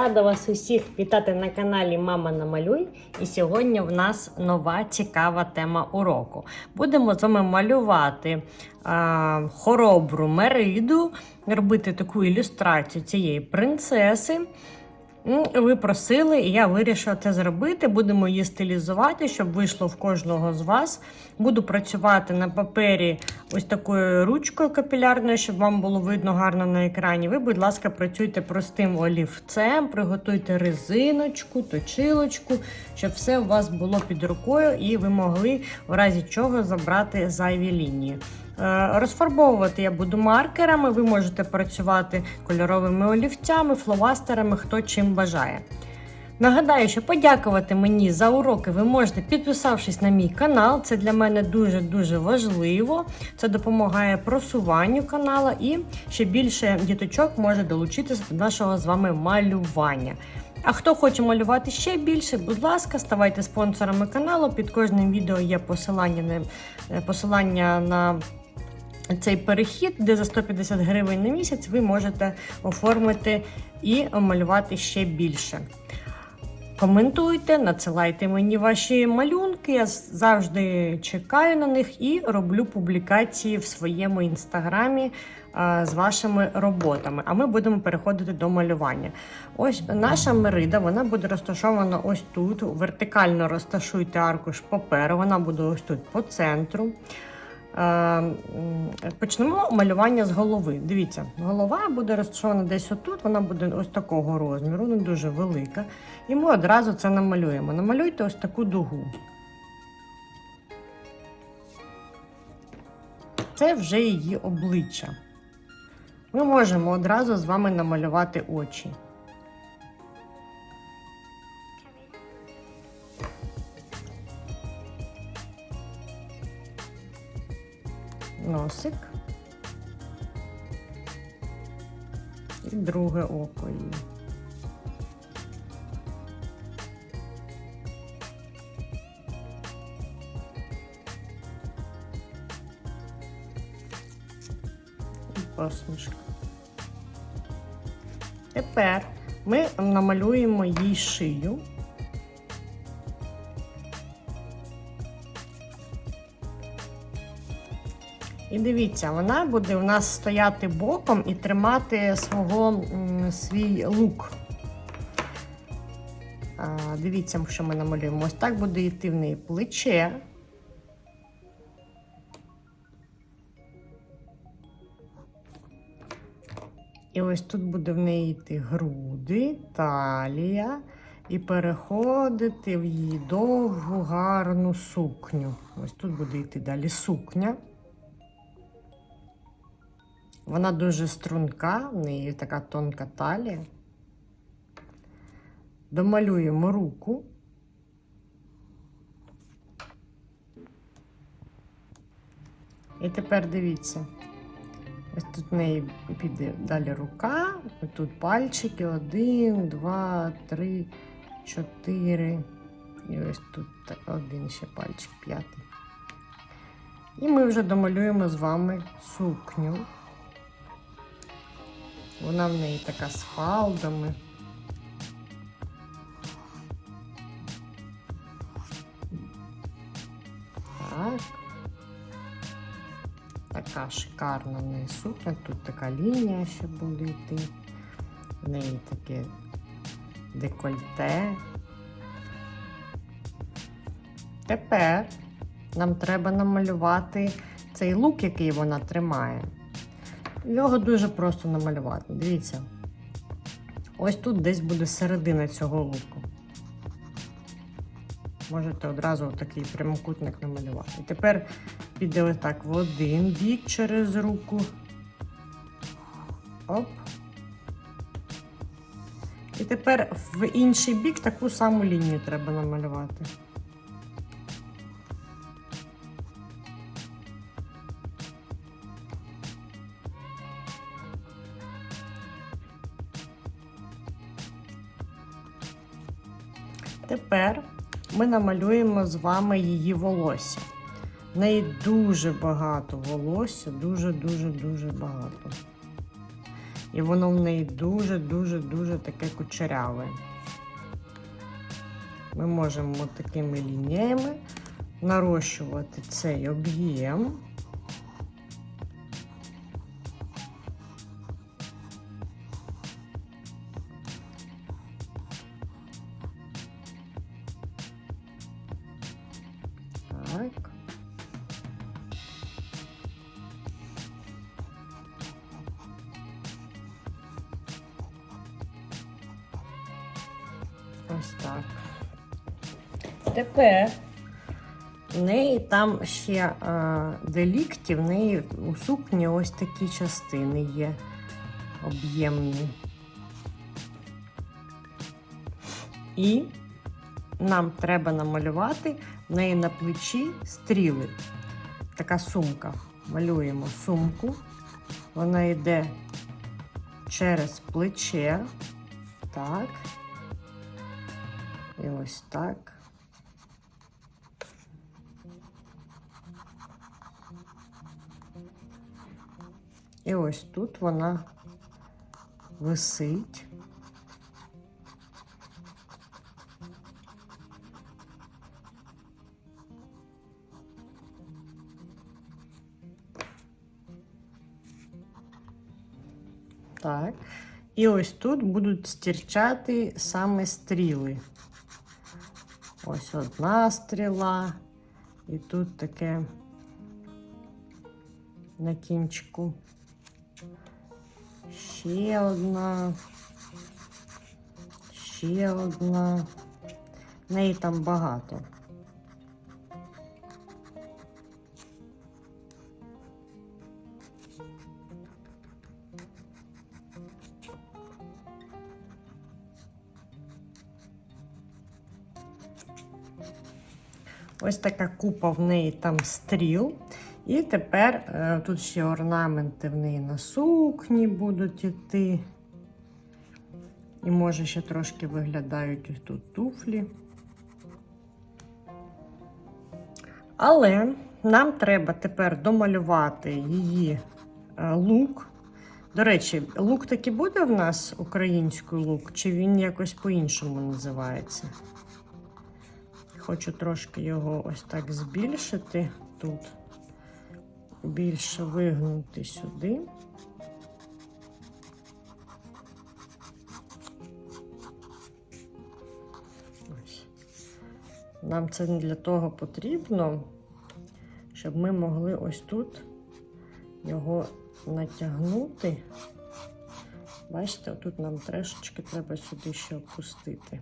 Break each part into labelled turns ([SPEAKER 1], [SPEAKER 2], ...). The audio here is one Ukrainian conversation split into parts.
[SPEAKER 1] Рада вас усіх вітати на каналі Мама Намалюй. І сьогодні в нас нова цікава тема уроку. Будемо з вами малювати а, хоробру мериду, робити таку ілюстрацію цієї принцеси. М, Ви просили, і я вирішила це зробити. Будемо її стилізувати, щоб вийшло в кожного з вас. Буду працювати на папері ось такою ручкою капілярною, щоб вам було видно гарно на екрані. Ви, будь ласка, працюйте простим олівцем, приготуйте резиночку, точилочку, щоб все у вас було під рукою і ви могли в разі чого забрати зайві лінії. Е, Розфарбовувати я буду маркерами, ви можете працювати кольоровими олівцями, фломастерами, хто чим бажає. Нагадаю, що подякувати мені за уроки ви можете підписавшись на мій канал. Це для мене дуже-дуже важливо. Це допомагає просуванню каналу і ще більше діточок може долучитися до нашого з вами малювання. А хто хоче малювати ще більше, будь ласка, ставайте спонсорами каналу. Під кожним відео є посилання на, е, посилання на цей перехід, де за 150 гривень на місяць ви можете оформити і малювати ще більше. Коментуйте, надсилайте мені ваші малюнки. Я завжди чекаю на них і роблю публікації в своєму інстаграмі з вашими роботами. А ми будемо переходити до малювання. Ось наша мерида, вона буде розташована ось тут. Вертикально розташуйте аркуш паперу, вона буде ось тут по центру. Е, Почнемо малювання з голови. Дивіться, голова буде розташована десь отут, вона буде ось такого розміру, не дуже велика. І ми одразу це намалюємо. Намалюйте ось таку дугу. Це вже її обличчя. Ми можемо одразу з вами намалювати очі. Носик. І друге око її. Посмішка. Тепер ми намалюємо їй шию. І дивіться, вона буде у нас стояти боком і тримати свого, свій лук. А, дивіться, що ми намалюємо. Ось так буде йти в неї плече. І ось тут буде в неї йти груди, талія і переходити в її довгу гарну сукню. Ось тут буде йти далі сукня. Вона дуже струнка, в неї така тонка талія. Домалюємо руку. І тепер дивіться. Ось тут в неї піде далі рука, тут пальчики. Один, два, три, чотири. І ось тут один ще пальчик п'ятий. І ми вже домалюємо з вами сукню. Вона в неї така з фалдами. Так. Така шикарна в неї сукня. Тут така лінія ще буде йти. В неї таке декольте. Тепер нам треба намалювати цей лук, який вона тримає. Його дуже просто намалювати. Дивіться. Ось тут десь буде середина цього луку. Можете одразу такий прямокутник намалювати. І тепер піде отак в один бік через руку. Оп. І тепер в інший бік таку саму лінію треба намалювати. Тепер ми намалюємо з вами її волосся. В неї дуже багато волосся, дуже-дуже-дуже багато. і воно в неї дуже-дуже-дуже таке кучеряве. Ми можемо такими лініями нарощувати цей об'єм. Там ще е, де в неї у сукні ось такі частини є об'ємні. І нам треба намалювати в неї на плечі стріли. Така сумка. Малюємо сумку. Вона йде через плече. Так. І ось так. І ось тут вона висить. Так. І ось тут будуть стірчати саме стріли. Ось одна стріла, і тут таке на кінчику. Ще одна. Ще одна. Неї там багато. Ось така купа в неї там стріл. І тепер е, тут ще орнаменти в неї на сукні будуть іти. І може ще трошки виглядають тут туфлі. Але нам треба тепер домалювати її е, лук. До речі, лук таки буде в нас український лук, чи він якось по-іншому називається? Хочу трошки його ось так збільшити тут, більше вигнути сюди. Нам це для того потрібно, щоб ми могли ось тут його натягнути. Бачите, тут нам трешечки треба сюди ще опустити.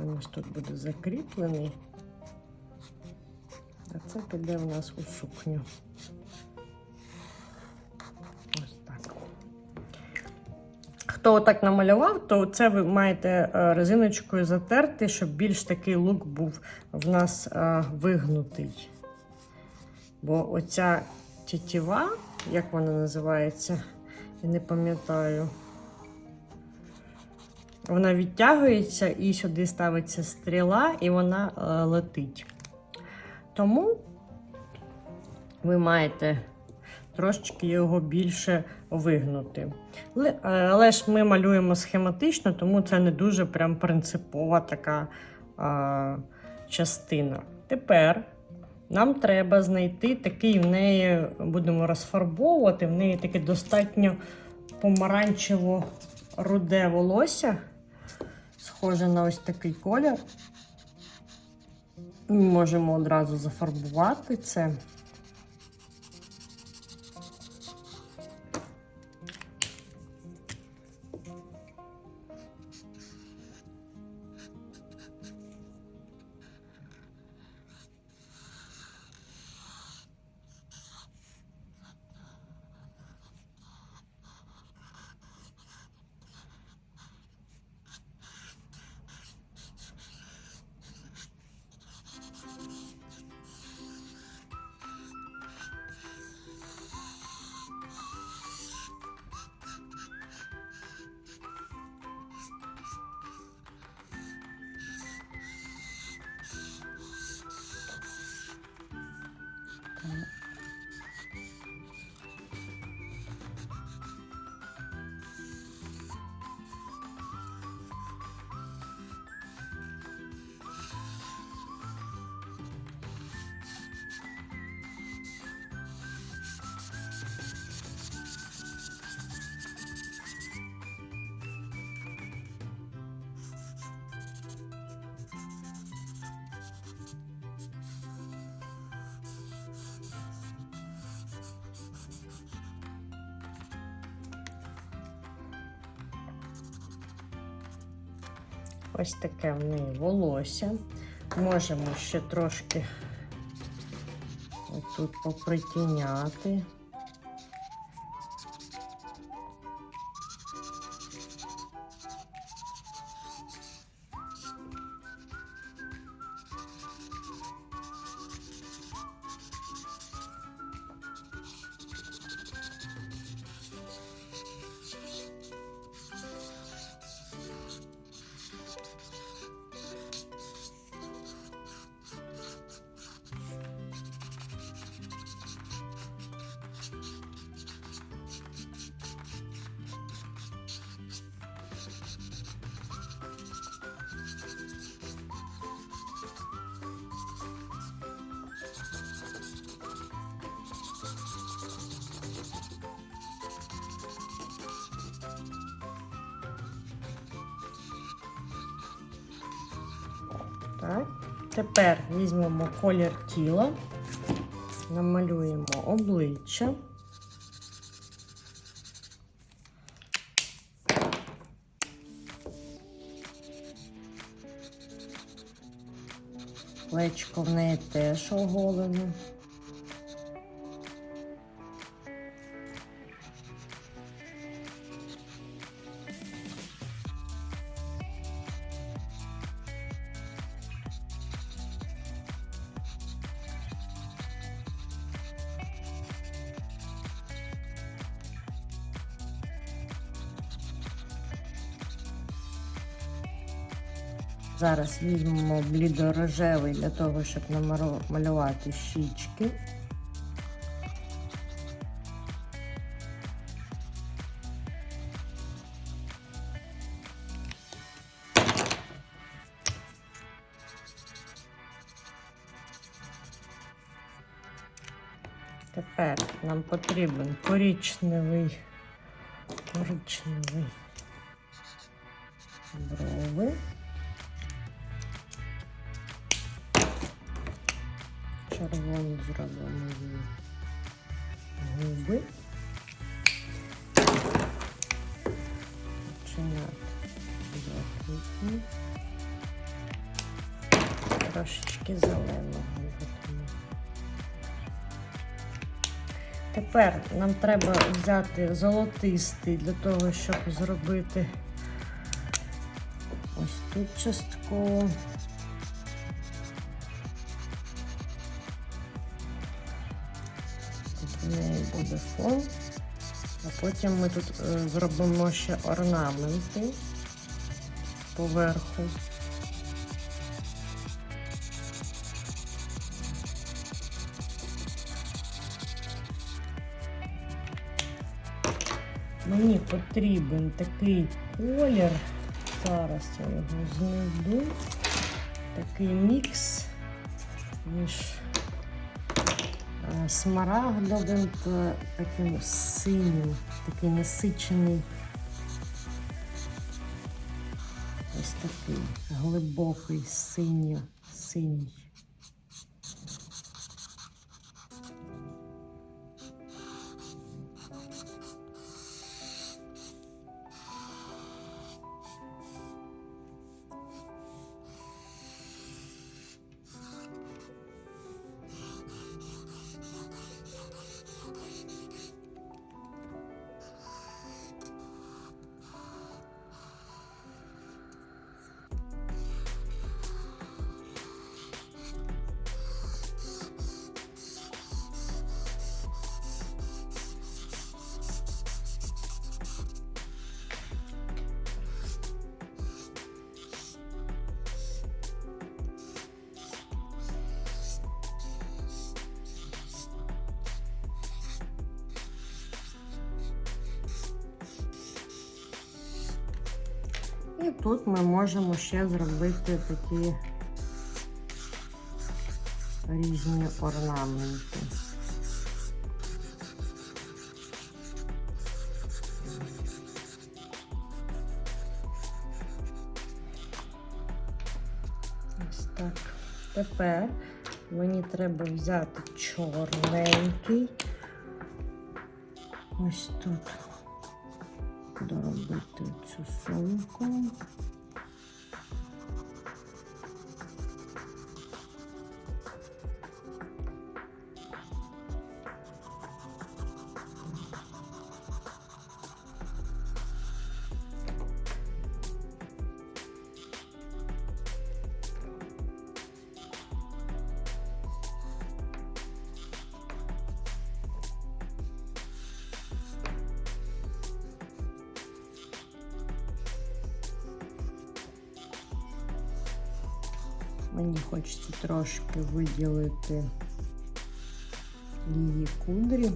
[SPEAKER 1] Він ось тут буде закріплений, а це піде в нас у сукню. Ось так. Хто так намалював, то це ви маєте е, резиночкою затерти, щоб більш такий лук був в нас е, вигнутий. Бо оця тітіва, як вона називається, я не пам'ятаю. Вона відтягується і сюди ставиться стріла, і вона е, летить. Тому ви маєте трошечки його більше вигнути. Але, е, ж ми малюємо схематично, тому це не дуже прям принципова така е, частина. Тепер нам треба знайти такий в неї, будемо розфарбовувати, в неї таке достатньо помаранчево руде волосся схоже на ось такий колір. Ми можемо одразу зафарбувати це. Так. Ось таке в неї волосся. Можемо ще трошки отут попритіняти. Тепер візьмемо колір тіла, намалюємо обличчя. Плечко в неї теж оголене. Зараз візьмемо блідорожевий для того, щоб намалювати щічки. Тепер нам потрібен коричневий, коричневий брови. Червоні зробимо губи. Починати блакитні. Трошечки зеленого будемо. Тепер нам треба взяти золотистий для того, щоб зробити ось тут частково. В неї буде фон. А потім ми тут е, зробимо ще орнаменти поверху. Мені потрібен такий колір. Зараз я його знайду. Такий мікс між смарагдовим та таким синім, такий насичений. Ось такий глибокий синій, синій. І тут ми можемо ще зробити такі різні орнаменти. Ось так. Тепер мені треба взяти чорненький. Ось тут доробити цю сумку. Мені хочеться трошки виділити її кудрі.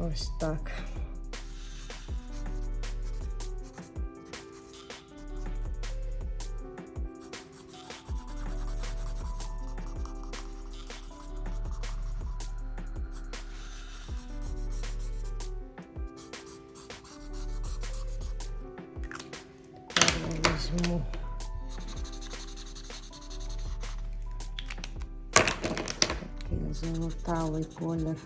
[SPEAKER 1] Ось так. Колір.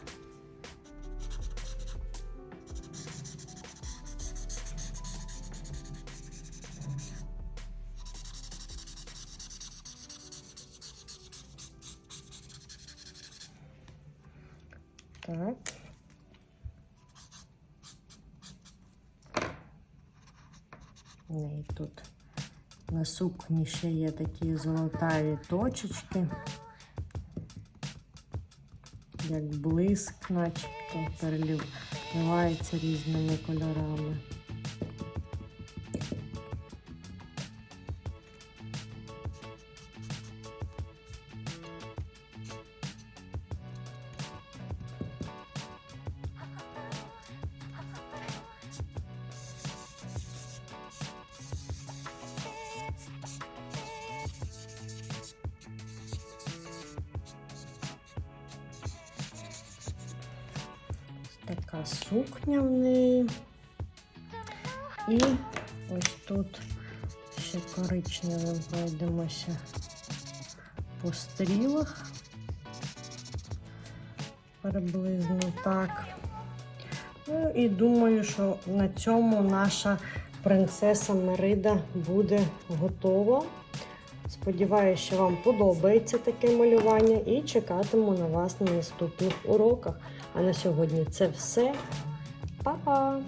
[SPEAKER 1] Так. В тут на сукні ще є такі золотаві точечки, як блиск, начебто переливається різними кольорами. Така сукня в неї. І ось тут ще коричневим пройдемося по стрілах. Приблизно так. Ну і думаю, що на цьому наша принцеса Мерида буде готова. Сподіваюся, що вам подобається таке малювання і чекатиму на вас на наступних уроках. А на сьогодні це все. Па-па!